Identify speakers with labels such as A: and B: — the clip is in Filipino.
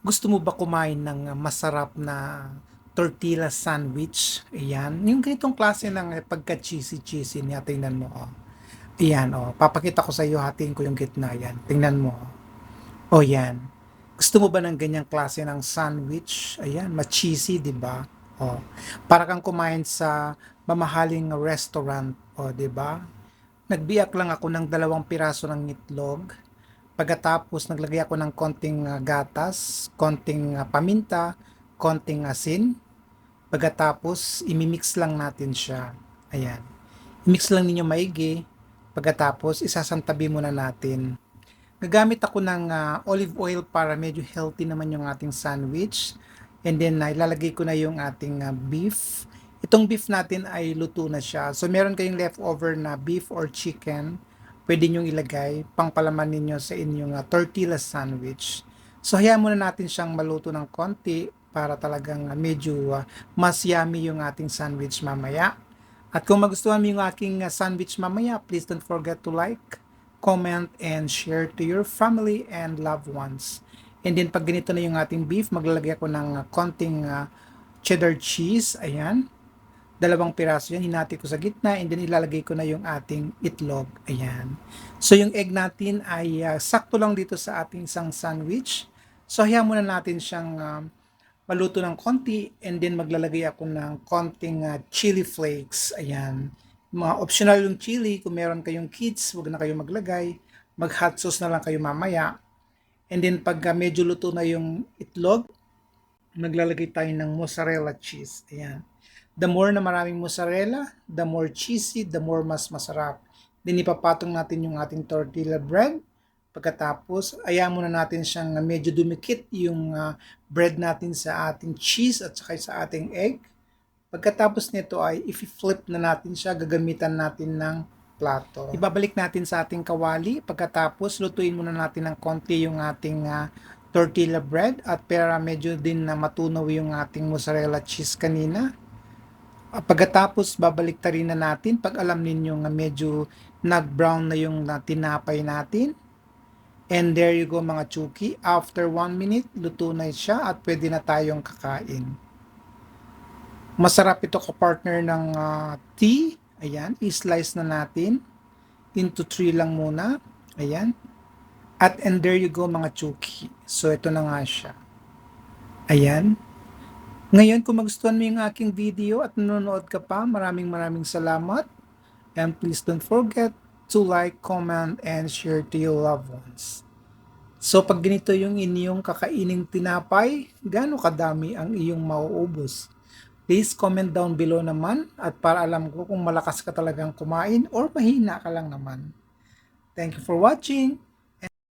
A: Gusto mo ba kumain ng masarap na tortilla sandwich? Ayan. Yung ganitong klase ng eh, pagka-cheesy-cheesy niya. Tingnan mo. Oh. Ayan. Oh. Papakita ko sa iyo. Hatiin ko yung gitna. Yan. Tingnan mo. Oh, yan. Gusto mo ba ng ganyang klase ng sandwich? Ayan. Ma-cheesy, di ba? Oh. Para kang kumain sa mamahaling restaurant. Oh, di ba? Nagbiyak lang ako ng dalawang piraso ng itlog. Pagkatapos naglagay ako ng konting ah, gatas, konting ah, paminta, konting asin. Pagkatapos imimix lang natin siya. Ayan. I-mix lang ninyo maigi. Pagkatapos isasantabi muna natin. Gagamit ako ng ah, olive oil para medyo healthy naman yung ating sandwich. And then ah, ilalagay ko na yung ating ah, beef. Itong beef natin ay luto na siya. So meron kayong leftover na beef or chicken, pwede nyong ilagay pangpalaman ninyo sa inyong ah, tortilla sandwich. So hayaan muna natin siyang maluto ng konti para talagang ah, medyo ah, mas yummy yung ating sandwich mamaya. At kung magustuhan mo yung aking ah, sandwich mamaya, please don't forget to like, comment, and share to your family and loved ones. And then pag ganito na yung ating beef, maglalagay ako ng konting ah, cheddar cheese. Ayan dalawang piraso yan, hinati ko sa gitna, and then ilalagay ko na yung ating itlog. Ayan. So, yung egg natin ay uh, sakto lang dito sa ating isang sandwich. So, hayaan muna natin siyang uh, maluto ng konti, and then maglalagay ako ng konting uh, chili flakes. Ayan. Mga optional yung chili, kung meron kayong kids, wag na kayo maglagay. Mag hot sauce na lang kayo mamaya. And then, pag uh, medyo luto na yung itlog, maglalagay tayo ng mozzarella cheese. Ayan the more na maraming mozzarella, the more cheesy, the more mas masarap. Then ipapatong natin yung ating tortilla bread. Pagkatapos, ayaw muna natin siyang medyo dumikit yung uh, bread natin sa ating cheese at saka sa ating egg. Pagkatapos nito ay i-flip na natin siya, gagamitan natin ng plato. Ibabalik natin sa ating kawali. Pagkatapos, lutuin muna natin ng konti yung ating uh, tortilla bread at para medyo din na matunaw yung ating mozzarella cheese kanina. Ah, pagkatapos babalik rin na natin pag alam ninyo nga medyo nag-brown na yung na tinapay natin. And there you go mga chuki. After 1 minute, luto na siya at pwede na tayong kakain. Masarap ito ka-partner ng uh, tea. Ayan, i-slice na natin. Into 3 lang muna. Ayan. At and there you go mga chuki. So ito na nga siya. Ayan. Ngayon, kung magustuhan mo yung aking video at nanonood ka pa, maraming maraming salamat. And please don't forget to like, comment, and share to your loved ones. So pag ganito yung inyong kakaining tinapay, gaano kadami ang iyong mauubos? Please comment down below naman at para alam ko kung malakas ka talagang kumain or mahina ka lang naman. Thank you for watching.